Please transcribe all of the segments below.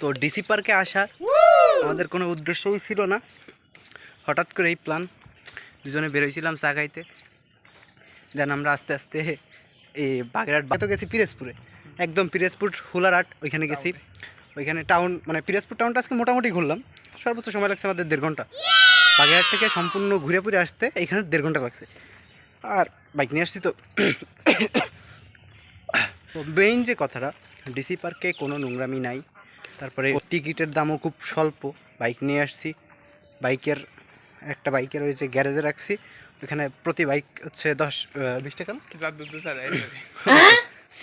তো ডিসি পার্কে আসা আমাদের কোনো উদ্দেশ্যই ছিল না। হঠাৎ করে এই প্ল্যান দুজনে বেরোইছিলাম চা খাইতে। দেন আমরা আস্তে আস্তে এই বাগেরহাট তো গেছি পিরেজপুরে। একদম পিরেজপুর হুলারহাট, ওইখানে গেছি। ওইখানে টাউন মানে পিরেজপুর টাউনটা আজকে মোটামুটি ঘুরলাম। সর্বোচ্চ সময় লাগছে আমাদের দেড় ঘণ্টা। বাগেরহাট থেকে সম্পূর্ণ ঘুরে ফুরে আসতে এখানে দেড় ঘণ্টা লাগছে। আর বাইক নিয়ে আসছি তো। মেইন যে কথাটা ডিসি পার্কে কোনো নোংরামি নাই। তারপরে টিকিটের দামও খুব স্বল্প। বাইক নিয়ে আসছি। বাইকের একটা বাইকের ওই যে গ্যারেজে রাখছি। ওখানে প্রতি বাইক হচ্ছে দশ বিশ টাকা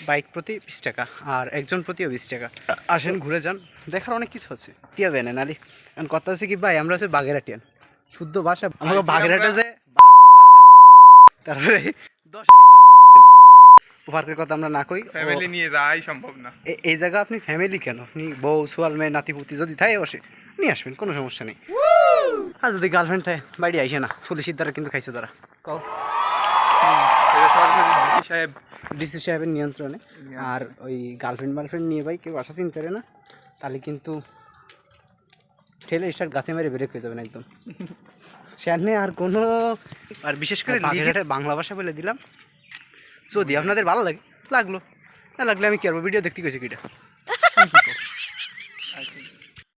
বাইক প্রতি বিশ টাকা আর একজন প্রতিও বিশ টাকা। আসেন ঘুরে যান। দেখার অনেক কিছু আছে। টিয়া বেনে নালি এখন কথা হচ্ছে কি ভাই আমরা হচ্ছে বাগেরাটিয়ান শুদ্ধ ভাষা। আমাকে বাগেরহাটে যে তারপরে দশ পার্কের কথা আমরা না কই। ফ্যামিলি নিয়ে যাওয়াই সম্ভব না। এই জায়গা আপনি ফ্যামিলি কেন? আপনি বউ সোয়াল মেয়ে নাতিপুতি যদি থাকে বসে নিয়ে আসবেন কোনো সমস্যা নেই। আর যদি গার্লফ্রেন্ড থাকে বাড়ি আইসে না পুলিশের দ্বারা কিন্তু খাইছে তারা। কও। সাহেব ডিসি সাহেবের নিয়ন্ত্রণে। আর ওই গার্লফ্রেন্ড মার্লফ্রেন্ড নিয়ে ভাই কেউ আসা চিন্তা করে না তাহলে কিন্তু ঠেলে স্টার গাছে মেরে ব্রেক হয়ে যাবেন একদম। সামনে আর কোনো আর বিশেষ করে বাংলা ভাষা বলে দিলাম। যদি আপনাদের ভালো লাগে লাগল। না লাগলে আমি কি করব ভিডিও দেখতে গেছি কিটা।